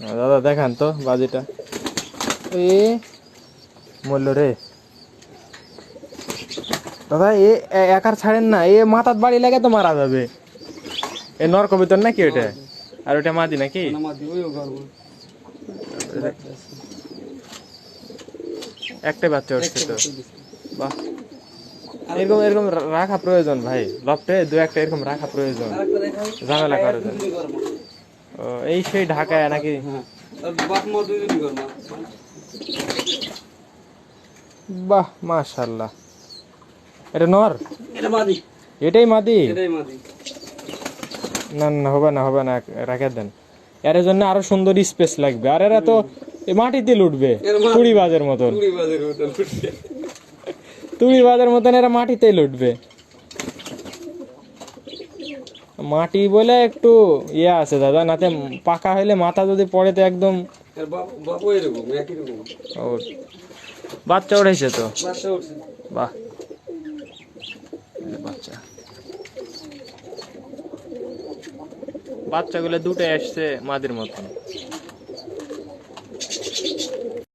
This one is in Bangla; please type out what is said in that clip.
দাদা দেখান তো বাজিটা। এ মূল্য রে। দাদা এ একার ছাড়েন না এ মাথার বাড়ি লাগে তো মারা যাবে। এ নরক ভিতর নাকি ওটা আর ওটা মাদি নাকি? একটাই বাচ্চা উঠছে তো। বাহ। এরকম এরকম রাখা প্রয়োজন ভাই। লফটে দু একটা এরকম রাখা প্রয়োজন। আরেকটা দেখাই। ঝামেলা করার এই সেই ঢাকায় নাকি? বাহ মাশাল্লাহ। এটা নর? এটা মাদি। এটাই মাদি? এটাই মাদি। না না হবে না হবে না রেখে দেন। এর জন্য আরও সুন্দর স্পেস লাগবে। আর এরা তো মাটিতে লুটবে তুড়ি বাজের মতন। তুড়ি বাজের মতন এরা মাটিতেই লুটবে। মাটি বলে একটু ইয়ে আছে দাদা নাতে পাকা হইলে মাথা যদি পড়ে তো একদম ও, বাচ্চা উঠেছে তো? বাচ্চা বাহ। বাচ্চা। বাচ্চাগুলো দুটো আসছে মাদের মতন।